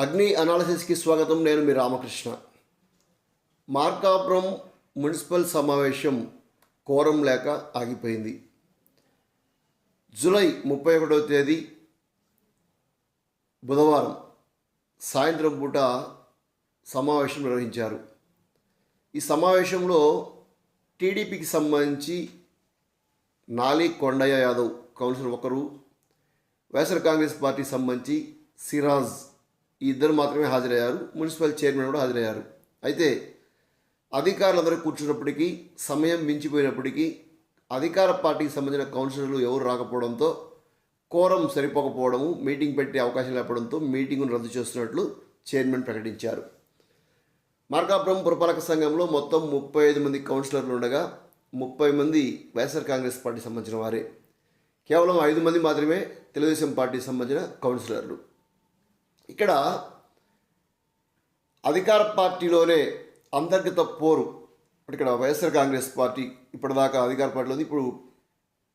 అగ్ని అనాలిసిస్కి స్వాగతం నేను మీ రామకృష్ణ. మార్కాపురం మున్సిపల్ సమావేశం కోరం లేక ఆగిపోయింది. జూలై ముప్పై ఒకటవ తేదీ బుధవారం సాయంత్రం పూట సమావేశం నిర్వహించారు. ఈ సమావేశంలో టీడీపీకి సంబంధించి నాలి కొండయ్య యాదవ్ కౌన్సిలర్ ఒకరు వైఎస్ఆర్ కాంగ్రెస్ పార్టీకి సంబంధించి సిరాజ్ ఈ ఇద్దరు మాత్రమే హాజరయ్యారు. మున్సిపల్ చైర్మన్ కూడా హాజరయ్యారు. అయితే అధికారులందరూ కూర్చున్నప్పటికీ సమయం మించిపోయినప్పటికీ అధికార పార్టీకి సంబంధించిన కౌన్సిలర్లు ఎవరు రాకపోవడంతో కోరం సరిపోకపోవడము మీటింగ్ పెట్టే అవకాశం లేకపోవడంతో మీటింగ్ను రద్దు చేస్తున్నట్లు చైర్మన్ ప్రకటించారు. మార్కాపురం పురపాలక సంఘంలో మొత్తం ముప్పై ఐదు మంది కౌన్సిలర్లు ఉండగా ముప్పై మంది వైఎస్ఆర్ కాంగ్రెస్ పార్టీకి సంబంధించిన వారే. కేవలం ఐదు మంది మాత్రమే తెలుగుదేశం పార్టీకి సంబంధించిన కౌన్సిలర్లు. ఇక్కడ అధికార పార్టీలోనే అంతర్గత పోరు. ఇప్పుడు ఇక్కడ వైఎస్ఆర్ కాంగ్రెస్ పార్టీ ఇప్పటిదాకా అధికార పార్టీలో ఉంది. ఇప్పుడు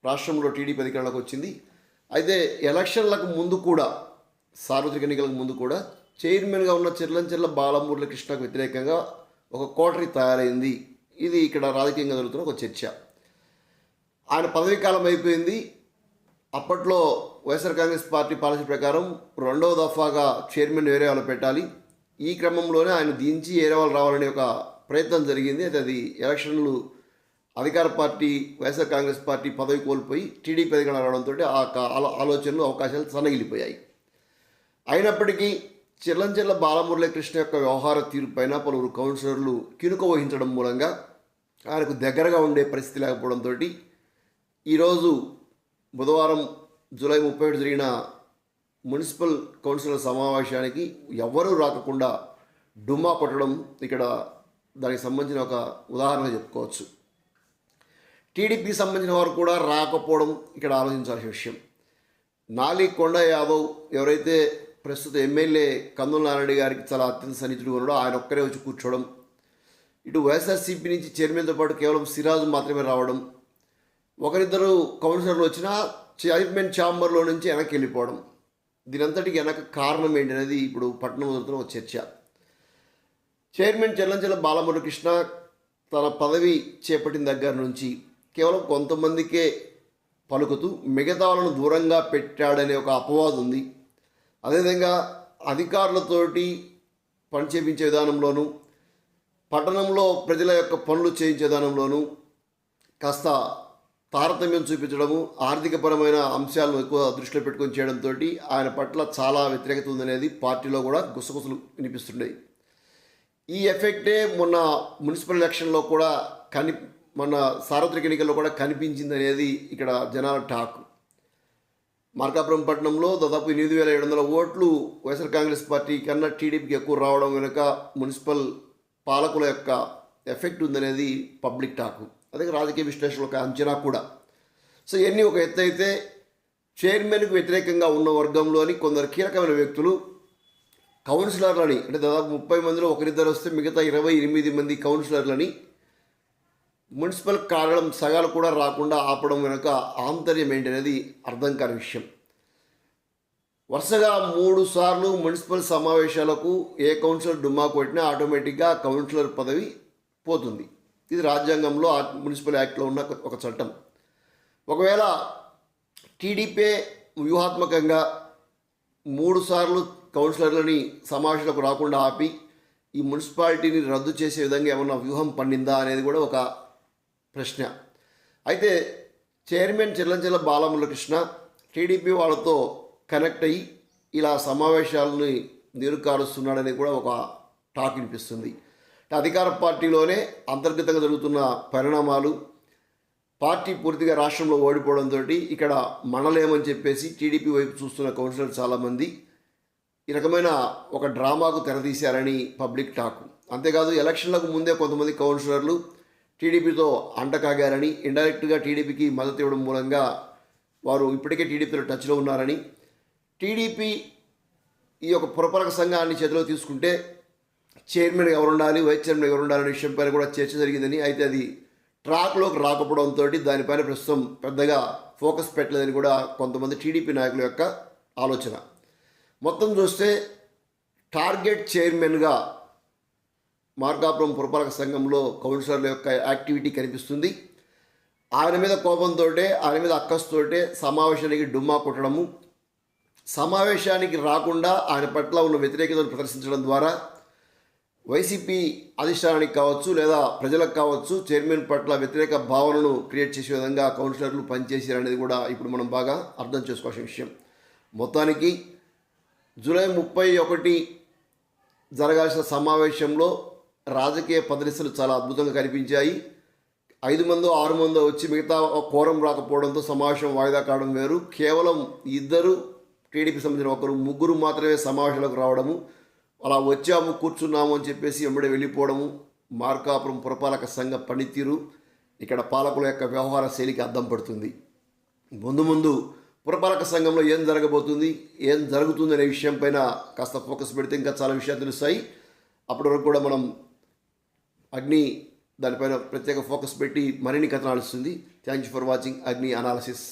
రాష్ట్రంలో టీడీపీ అధికారంలోకి వచ్చింది. అయితే ఎలక్షన్లకు ముందు కూడా సార్వత్రిక ఎన్నికలకు ముందు కూడా చైర్మన్గా ఉన్న చెర్లంచెర్ల బాలమూర్ల కృష్ణకు వ్యతిరేకంగా ఒక కోటరీ తయారైంది. ఇది ఇక్కడ రాజకీయంగా జరుగుతున్న ఒక చర్చ. ఆయన పదవీ కాలం అయిపోయింది. అప్పట్లో వైఎస్ఆర్ కాంగ్రెస్ పార్టీ పాలసీ ప్రకారం రెండవ దఫాగా చైర్మన్ వేరే వాళ్ళు పెట్టాలి. ఈ క్రమంలోనే ఆయన దించి వేరే వాళ్ళు రావాలనే ఒక ప్రయత్నం జరిగింది. అయితే అది ఎలక్షన్లు అధికార పార్టీ వైఎస్ఆర్ కాంగ్రెస్ పార్టీ పదవి కోల్పోయి టీడీపీ అధికారం రావడంతో ఆ ఆలోచనలు అవకాశాలు సన్నగిలిపోయాయి. అయినప్పటికీ చిల్లంచెల్ల బాలమురళీకృష్ణ యొక్క వ్యవహార తీరుపైన పలువురు కౌన్సిలర్లు కినుక వహించడం మూలంగా ఆయనకు దగ్గరగా ఉండే పరిస్థితి లేకపోవడంతో ఈరోజు బుధవారం జూలై ముప్పై ఒకటి జరిగిన మున్సిపల్ కౌన్సిలర్ సమావేశానికి ఎవరూ రాకుండా డుమ్మా కొట్టడం ఇక్కడ దానికి సంబంధించిన ఒక ఉదాహరణ చెప్పుకోవచ్చు. టీడీపీకి సంబంధించిన వారు కూడా రాకపోవడం ఇక్కడ ఆలోచించాల్సిన విషయం. నాలి కొండ యాదవ్ ఎవరైతే ప్రస్తుత ఎమ్మెల్యే కందుల నారాయణ గారికి చాలా అత్యంత సన్నిహితుడు ఉన్నాడో ఆయన ఒక్కరే వచ్చి కూర్చోవడం ఇటు వైఎస్ఆర్సీపీ నుంచి చైర్మన్తో పాటు కేవలం సిరాజ్ మాత్రమే రావడం ఒకరిద్దరు కౌన్సిలర్లు వచ్చినా చైర్మన్ ఛాంబర్లో నుంచి వెనక్కి వెళ్ళిపోవడం. దీనంతటికి వెనక కారణం ఏంటనేది ఇప్పుడు పట్టణం వదులుతున్న ఒక చర్చ. చైర్మన్ చెల్లంచెల బాలమురకృష్ణ తన పదవి చేపట్టిన దగ్గర నుంచి కేవలం కొంతమందికే పలుకుతూ మిగతా వాళ్ళను దూరంగా పెట్టాడనే ఒక అపవాదు ఉంది. అదేవిధంగా అధికారులతోటి పని చేపించే విధానంలోనూ పట్టణంలో ప్రజల యొక్క పనులు చేయించే విధానంలోనూ కాస్త తారతమ్యం చూపించడము ఆర్థికపరమైన అంశాలను ఎక్కువ దృష్టిలో పెట్టుకొని చేయడంతో ఆయన పట్ల చాలా వ్యతిరేకత ఉందనేది పార్టీలో కూడా గుసగుసలు వినిపిస్తున్నాయి ఈ ఎఫెక్టే మొన్న మున్సిపల్ ఎలక్షన్లో కూడా కని మొన్న సార్వత్రిక ఎన్నికల్లో కూడా కనిపించింది అనేది ఇక్కడ జనాల టాక్. మార్కాపురం పట్టణంలో దాదాపు ఎనిమిది వేల ఏడు వందల ఓట్లు వైఎస్ఆర్ కాంగ్రెస్ పార్టీ కన్నా టీడీపీకి ఎక్కువ రావడం వెనుక మున్సిపల్ పాలకుల యొక్క ఎఫెక్ట్ ఉందనేది పబ్లిక్ టాకు. అదే రాజకీయ విశ్లేషణ ఒక అంచనా కూడా. సో ఇవన్నీ ఒక ఎత్తు అయితే చైర్మన్కు వ్యతిరేకంగా ఉన్న వర్గంలోని కొందరు కీలకమైన వ్యక్తులు కౌన్సిలర్లని అంటే దాదాపు ముప్పై మందిలో ఒకరిద్దరు వస్తే మిగతా ఇరవై ఎనిమిది మంది కౌన్సిలర్లని మున్సిపల్ కార్యాలయం సగాలు కూడా రాకుండా ఆపడం వెనుక ఆంతర్యం ఏంటనేది అర్థం కాని విషయం. వరుసగా మూడు సార్లు మున్సిపల్ సమావేశాలకు ఏ కౌన్సిలర్ డుమ్మా కొట్టినా ఆటోమేటిక్గా కౌన్సిలర్ పదవి పోతుంది. ఇది రాజ్యాంగంలో మున్సిపల్ యాక్ట్లో ఉన్న ఒక చట్టం. ఒకవేళ టీడీపీ వ్యూహాత్మకంగా మూడు సార్లు కౌన్సిలర్లని సమావేశాలకు రాకుండా ఆపి ఈ మున్సిపాలిటీని రద్దు చేసే విధంగా ఏమన్నా వ్యూహం పండిందా అనేది కూడా ఒక ప్రశ్న. అయితే చైర్మన్ చిల్లంచెల్ల బాలమురకృష్ణ టీడీపీ వాళ్ళతో కనెక్ట్ అయ్యి ఇలా సమావేశాలని నీరుకారుస్తున్నాడని కూడా ఒక టాక్ వినిపిస్తుంది. అధికార పార్టీలోనే అంతర్గతంగా జరుగుతున్న పరిణామాలు పార్టీ పూర్తిగా రాష్ట్రంలో ఓడిపోవడంతో ఇక్కడ మనలేమని చెప్పేసి టీడీపీ వైపు చూస్తున్న కౌన్సిలర్ చాలామంది ఈ రకమైన ఒక డ్రామాకు తెరదీశారని పబ్లిక్ టాక్. అంతేకాదు ఎలక్షన్లకు ముందే కొంతమంది కౌన్సిలర్లు టీడీపీతో అంటకాగారని ఇండైరెక్ట్గా టీడీపీకి మద్దతు ఇవ్వడం మూలంగా వారు ఇప్పటికే టీడీపీతో టచ్లో ఉన్నారని. టీడీపీ ఈ యొక్క పురపాలక సంఘాన్ని చేతిలో తీసుకుంటే చైర్మన్ ఎవరు ఉండాలి వైస్ చైర్మన్ ఎవరు ఉండాలనే విషయంపైన కూడా చర్చ జరిగిందని అయితే అది ట్రాక్లోకి రాకపోవడంతో దానిపైన ప్రస్తుతం పెద్దగా ఫోకస్ పెట్టలేదని కూడా కొంతమంది టీడీపీ నాయకుల యొక్క ఆలోచన. మొత్తం చూస్తే టార్గెట్ చైర్మన్గా మార్గాపురం పురపాలక సంఘంలో కౌన్సిలర్ల యొక్క యాక్టివిటీ కనిపిస్తుంది. ఆయన మీద కోపంతో ఆయన మీద అక్కస్తోటే సమావేశానికి డుమ్మా కొట్టడము. సమావేశానికి రాకుండా ఆయన పట్ల ఉన్న వ్యతిరేకతను ప్రదర్శించడం ద్వారా వైసీపీ అధిష్టానానికి కావచ్చు లేదా ప్రజలకు కావచ్చు చైర్మన్ పట్ల వ్యతిరేక భావనను క్రియేట్ చేసే విధంగా కౌన్సిలర్లు పనిచేశారు అనేది కూడా ఇప్పుడు మనం బాగా అర్థం చేసుకోవాల్సిన విషయం. మొత్తానికి జూలై ముప్పై ఒకటి జరగాల్సిన సమావేశంలో రాజకీయ పదరిశలు చాలా అద్భుతంగా కనిపించాయి. ఐదు మందో ఆరు మందో వచ్చి మిగతా కోరం రాకపోవడంతో సమావేశం వాయిదా కావడం వేరు. కేవలం ఇద్దరు టీడీపీ సంబంధించిన ఒకరు ముగ్గురు మాత్రమే సమావేశాలకు రావడము అలా వచ్చాము కూర్చున్నాము అని చెప్పేసి వెంబడి వెళ్ళిపోవడము. మార్కాపురం పురపాలక సంఘ పనితీరు ఇక్కడ పాలకుల యొక్క వ్యవహార శైలికి అద్దం పడుతుంది. ముందు ముందు పురపాలక సంఘంలో ఏం జరగబోతుంది ఏం జరుగుతుంది అనే విషయం పైన కాస్త ఫోకస్ పెడితే ఇంకా చాలా విషయాలు తెలుస్తాయి. అప్పటి వరకు కూడా మనం అగ్ని దానిపైన ప్రత్యేక ఫోకస్ పెట్టి మరిన్ని కథనాలు ఇస్తుంది. Thank you for watching Agni analysis.